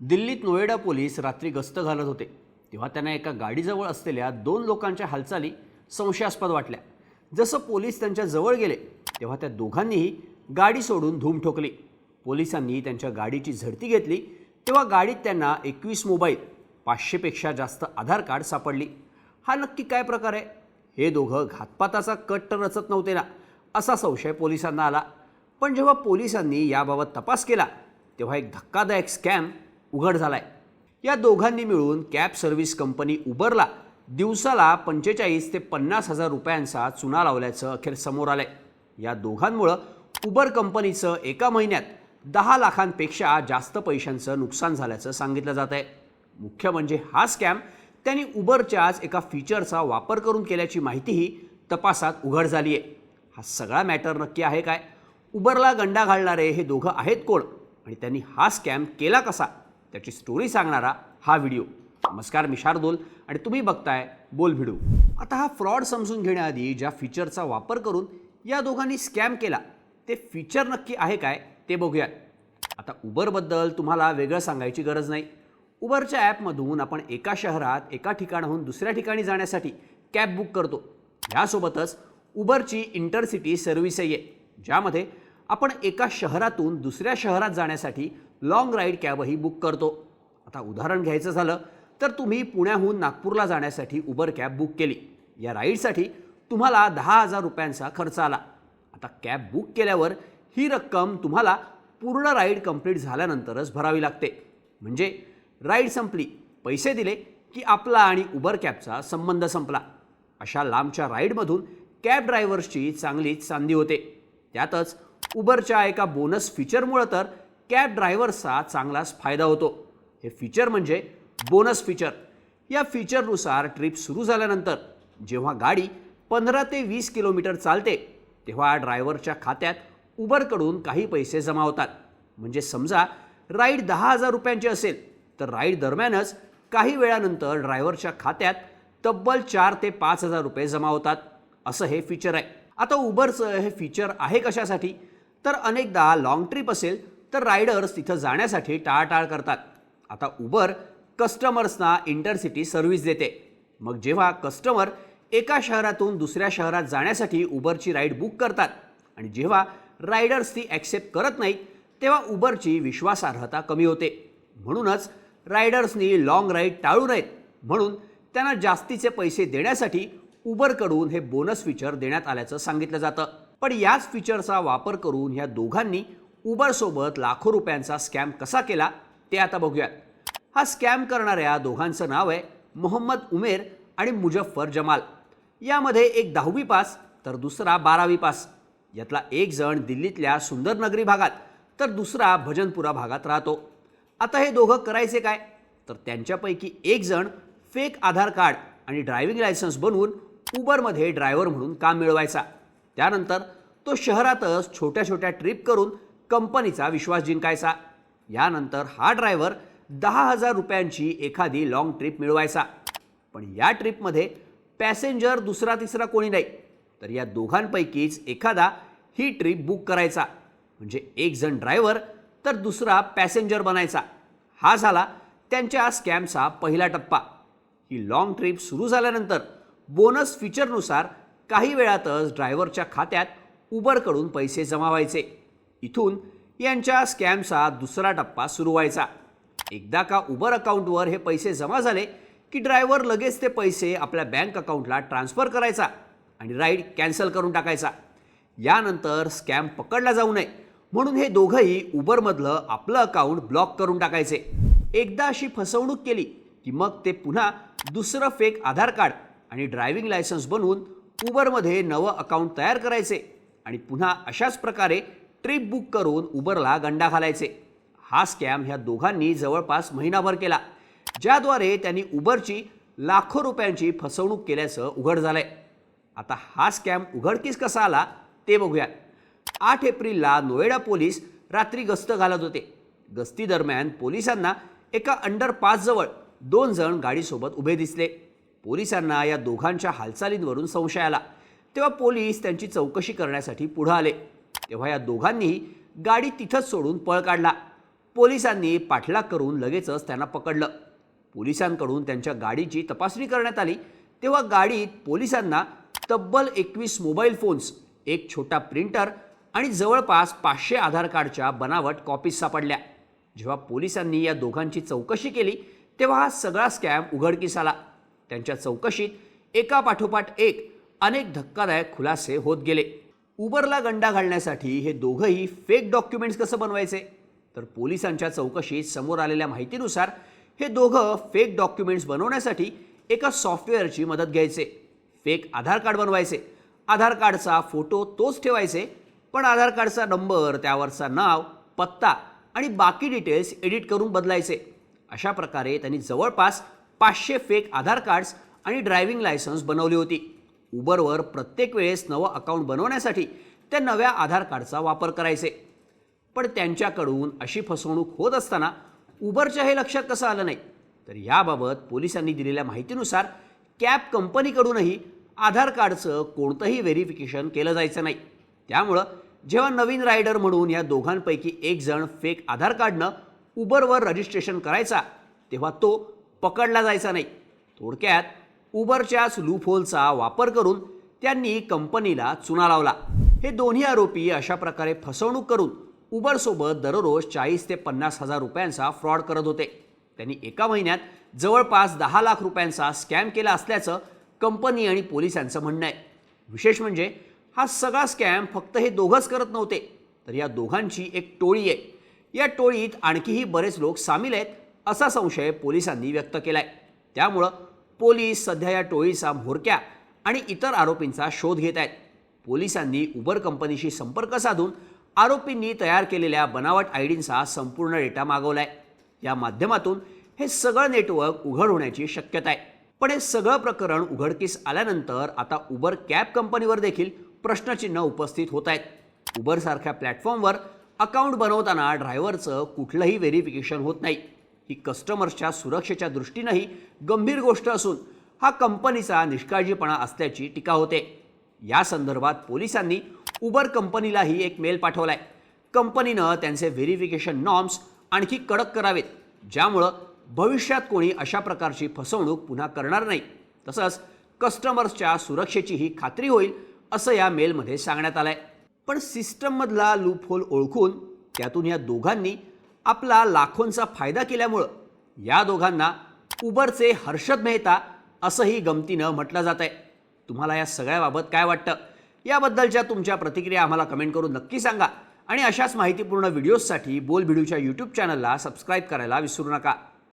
दिल्लीत नोएडा पोलीस रात्री गस्त घालत होते. तेव्हा त्यांना एका गाडीजवळ असलेल्या दोन लोकांच्या हालचाली संशयास्पद वाटल्या. जसं पोलीस त्यांच्या जवळ गेले तेव्हा त्या दोघांनीही गाडी सोडून धूम ठोकली. पोलिसांनी त्यांच्या गाडीची झडती घेतली तेव्हा गाडीत त्यांना एकवीस मोबाईल पाचशेपेक्षा जास्त आधार कार्ड सापडली. हा नक्की काय प्रकार आहे? हे दोघं घातपाताचा कट तर रचत नव्हते ना असा संशय पोलिसांना आला. पण जेव्हा पोलिसांनी याबाबत तपास केला तेव्हा एक धक्कादायक स्कॅम उघड झाला आहे या दोघांनी मिळून कॅब सर्व्हिस कंपनी उबरला. दिवसाला पंचेचाळीस ते पन्नास हजार रुपयांचा चुना लावल्याचं अखेर समोर आलंय. या दोघांमुळं उबर कंपनीचं एका महिन्यात दहा लाखांपेक्षा जास्त पैशांचं नुकसान झाल्याचं सांगितलं जात आहे मुख्य म्हणजे हा स्कॅम त्यांनी उबरच्याच एका फीचरचा वापर करून केल्याची माहितीही तपासात उघड झाली आहे हा सगळा मॅटर नक्की आहे काय? उबरला गंडा घालणारे हे दोघं आहेत कोण? आणि त्यांनी हा स्कॅम केला कसा? त्याची स्टोरी सांगणारा हा व्हिडिओ नमस्कार मी शार्दूल आणि तुम्ही बघताय बोल व्हिडिओ आता हा फ्रॉड समजून घेण्याआधी ज्या फीचरचा वापर करून या दोघांनी स्कॅम केला ते फीचर नक्की आहे काय ते बघूयात. आता उबरबद्दल तुम्हाला वेगळं सांगायची गरज नाही. उबरच्या ॲपमधून आपण एका शहरात एका ठिकाणाहून दुसऱ्या ठिकाणी जाण्यासाठी कॅब बुक करतो. ह्यासोबतच उबरची इंटरसिटी सर्व्हिसही आहे. ज्यामध्ये आपण एका शहरातून दुसऱ्या शहरात जाण्यासाठी लाँग राईड कॅबही बुक करतो. आता उदाहरण घ्यायचं झालं तर तुम्ही पुण्याहून नागपूरला जाण्यासाठी उबर कॅब बुक केली. या राईडसाठी तुम्हाला दहा हजार रुपयांचा खर्च आला. आता कॅब बुक केल्यावर ही रक्कम तुम्हाला पूर्ण राईड कंप्लीट झाल्यानंतरच भरावी लागते. म्हणजे राईड संपली पैसे दिले की आपला आणि उबर कॅबचा संबंध संपला. अशा लांबच्या राईडमधून कॅब ड्रायव्हर्सची चांगलीच चांदी होते. त्यातच उबरच्या एका बोनस फीचरमुळं तर कॅब ड्रायव्हर्सचा चांगलाच फायदा होतो. हे फीचर म्हणजे बोनस फीचर या फीचरनुसार ट्रिप सुरू झाल्यानंतर जेव्हा गाडी पंधरा ते वीस किलोमीटर चालते तेव्हा ड्रायव्हरच्या खात्यात उबरकडून काही पैसे जमा होतात. म्हणजे समजा राईड दहा हजार रुपयांची असेल तर राईड दरम्यानच काही वेळानंतर ड्रायव्हरच्या खात्यात तब्बल चार ते पाच हजार रुपये जमा होतात. असं हे फीचर आहे. आता उबरचं हे फीचर आहे कशासाठी? तर अनेकदा लाँग ट्रिप असेल तर रायडर्स तिथं जाण्यासाठी टाळाटाळ करतात. आता उबर कस्टमर्सना इंटरसिटी सर्व्हिस देते. मग जेव्हा कस्टमर एका शहरातून दुसऱ्या शहरात जाण्यासाठी उबरची राईड बुक करतात आणि जेव्हा रायडर्स ती ॲक्सेप्ट करत नाहीत तेव्हा उबरची विश्वासार्हता कमी होते. म्हणूनच रायडर्सनी लाँग राईड टाळू नयेत. म्हणून त्यांना जास्तीचे पैसे देण्यासाठी उबरकडून हे बोनस फीचर देण्यात आल्याचं सांगितलं जातं. पण याच फीचरचा वापर करून ह्या दोघांनी उबरसोबत लाखो रुपयांचा स्कॅम कसा केला ते आता बघूयात. हा स्कॅम करणाऱ्या दोघांचं नाव आहे मोहम्मद उमेर आणि मुजफ्फर जमाल. यामध्ये एक दहावी पास तर दुसरा बारावी पास. यातला एक जण दिल्लीतल्या सुंदरनगरी भागात तर दुसरा भजनपुरा भागात राहतो. आता हे दोघं करायचे काय? तर त्यांच्यापैकी एक जण फेक आधार कार्ड आणि ड्रायव्हिंग लायसन्स बनवून उबरमध्ये ड्रायव्हर म्हणून काम मिळवायचा. त्यानंतर तो शहरातच छोट्या छोट्या ट्रिप करून कंपनीचा विश्वास जिंकायचा. यानंतर हा ड्रायव्हर दहा हजार रुपयांची एखादी लाँग ट्रिप मिळवायचा. पण या ट्रिपमध्ये पॅसेंजर दुसरा तिसरा कोणी नाही. तर या दोघांपैकीच एखादा ही ट्रिप बुक करायचा. म्हणजे एक जण ड्रायव्हर तर दुसरा पॅसेंजर बनायचा. हा झाला त्यांच्या स्कॅमचा पहिला टप्पा. ही लाँग ट्रिप सुरू झाल्यानंतर बोनस फीचरनुसार काही वेळातच ड्रायव्हरच्या खात्यात उबरकडून पैसे जमा व्हायचे. इथून यांच्या स्कॅमचा दुसरा टप्पा सुरू व्हायचा. एकदा का उबर अकाउंटवर हे पैसे जमा झाले की ड्रायव्हर लगेच ते पैसे आपल्या बँक अकाउंटला ट्रान्स्फर करायचा आणि राईड कॅन्सल करून टाकायचा. यानंतर स्कॅम पकडला जाऊ नये. म्हणून हे दोघंही उबरमधलं आपलं अकाउंट ब्लॉक करून टाकायचे. एकदा अशी फसवणूक केली की मग ते पुन्हा दुसरं फेक आधार कार्ड आणि ड्रायव्हिंग लायसन्स बनवून उबरमध्ये नवं अकाउंट तयार करायचे आणि पुन्हा अशाच प्रकारे ट्रिप बुक करून उबरला गंडा घालायचे. हा स्कॅम ह्या दोघांनी जवळपास महिनाभर केला ज्याद्वारे त्यांनी उबरची लाखो रुपयांची फसवणूक केल्याचं उघड झालंय. आता हा स्कॅम उघडकीस कसा आला ते बघूया. आठ एप्रिलला नोएडा पोलीस रात्री गस्त घालत होते. गस्ती दरम्यान पोलिसांना एका अंडरपासजवळ दोन जण गाडीसोबत उभे दिसले. पोलिसांना या दोघांच्या हालचालींवरून संशय आला. तेव्हा पोलीस त्यांची चौकशी करण्यासाठी पुढं आले. तेव्हा या दोघांनीही गाडी तिथंच सोडून पळ काढला. पोलिसांनी पाठलाग करून लगेचच त्यांना पकडलं. पोलिसांकडून त्यांच्या गाडीची तपासणी करण्यात आली. तेव्हा गाडीत पोलिसांना तब्बल एकवीस मोबाईल फोन्स एक छोटा प्रिंटर आणि जवळपास पाचशे आधार कार्डच्या बनावट कॉपीज सापडल्या. जेव्हा पोलिसांनी या दोघांची चौकशी केली तेव्हा हा सगळा स्कॅम उघडकीस आला. त्यांच्या चौकशीत एका पाठोपाठ एक अनेक धक्कादायक खुलासे होत गेले. उबरला गंडा घालण्यासाठी हे दोघंही फेक डॉक्युमेंट्स कसं बनवायचे? तर पोलिसांच्या चौकशीत समोर आलेल्या माहितीनुसार हे दोघं फेक डॉक्युमेंट्स बनवण्यासाठी एका सॉफ्टवेअरची मदत घ्यायचे. फेक आधार कार्ड बनवायचे. आधार कार्डचा फोटो तोच ठेवायचे पण आधार कार्डचा नंबर त्यावरचा नाव पत्ता आणि बाकी डिटेल्स एडिट करून बदलायचे. अशा प्रकारे त्यांनी जवळपास पाचशे फेक आधार कार्ड्स आणि ड्रायव्हिंग लायसन्स बनवली होती. उबरवर प्रत्येक वेळेस नवं अकाउंट बनवण्यासाठी त्या नव्या आधार कार्डचा वापर करायचे. पण त्यांच्याकडून अशी फसवणूक होत असताना उबरच्या हे लक्षात कसं आलं नाही? तर याबाबत पोलिसांनी दिलेल्या माहितीनुसार कॅब कंपनीकडूनही आधार कार्डचं कोणतंही व्हेरिफिकेशन केलं जायचं नाही. त्यामुळं जेव्हा नवीन रायडर म्हणून या दोघांपैकी एक जण फेक आधार कार्डनं उबरवर रजिस्ट्रेशन करायचा तेव्हा तो पकडला जायचा नाही. थोडक्यात उबरच्याच लूफोलचा वापर करून त्यांनी कंपनीला चुना लावला. हे दोन्ही आरोपी अशा प्रकारे फसवणूक करून उबरसोबत दररोज चाळीस ते पन्नास हजार रुपयांचा फ्रॉड करत होते. त्यांनी एका महिन्यात जवळपास दहा लाख रुपयांचा स्कॅम केला असल्याचं कंपनी आणि पोलिसांचं म्हणणं आहे. विशेष म्हणजे हा सगळा स्कॅम फक्त हे दोघंच करत नव्हते तर या दोघांची एक टोळी आहे. या टोळीत आणखीही बरेच लोक सामील आहेत असा संशय पोलिसांनी व्यक्त केला आहे त्यामुळं पोलीस सध्या या टोळीचा म्होरक्या आणि इतर आरोपींचा शोध घेत आहेत. पोलिसांनी उबर कंपनीशी संपर्क साधून आरोपींनी तयार केलेल्या बनावट आय डींचा संपूर्ण डेटा मागवलाय. या माध्यमातून हे सगळं नेटवर्क उघड होण्याची शक्यता आहे. पण हे सगळं प्रकरण उघडकीस आल्यानंतर आता उबर कॅब कंपनीवर देखील प्रश्नचिन्ह उपस्थित होत आहेत. उबरसारख्या प्लॅटफॉर्मवर अकाउंट बनवताना ड्रायव्हरचं कुठलंही व्हेरिफिकेशन होत नाही. ही कस्टमर्सच्या सुरक्षेच्या दृष्टीनंही गंभीर गोष्ट असून हा कंपनीचा निष्काळजीपणा असल्याची टीका होते. या संदर्भात पोलिसांनी उबर कंपनीलाही एक मेल पाठवलाय. कंपनीनं त्यांचे व्हेरिफिकेशन नॉर्म्स आणखी कडक करावेत ज्यामुळं भविष्यात कोणी अशा प्रकारची फसवणूक पुन्हा करणार नाही. तसंच कस्टमर्सच्या सुरक्षेचीही खात्री होईल असं या मेलमध्ये सांगण्यात आलंय. पण सिस्टममधला लूपहोल ओळखून त्यातून या दोघांनी आपला लाखोंचा फायदा केल्यामुळं या दोघांना उबरचे हर्षद मेहता असंही गमतीनं म्हटलं जात आहे तुम्हाला या सगळ्याबाबत काय वाटतं? याबद्दलच्या तुमच्या प्रतिक्रिया आम्हाला कमेंट करून नक्की सांगा. आणि अशाच माहितीपूर्ण व्हिडिओजसाठी बोलभिडूच्या यूट्यूब चॅनलला सबस्क्राईब करायला विसरू नका.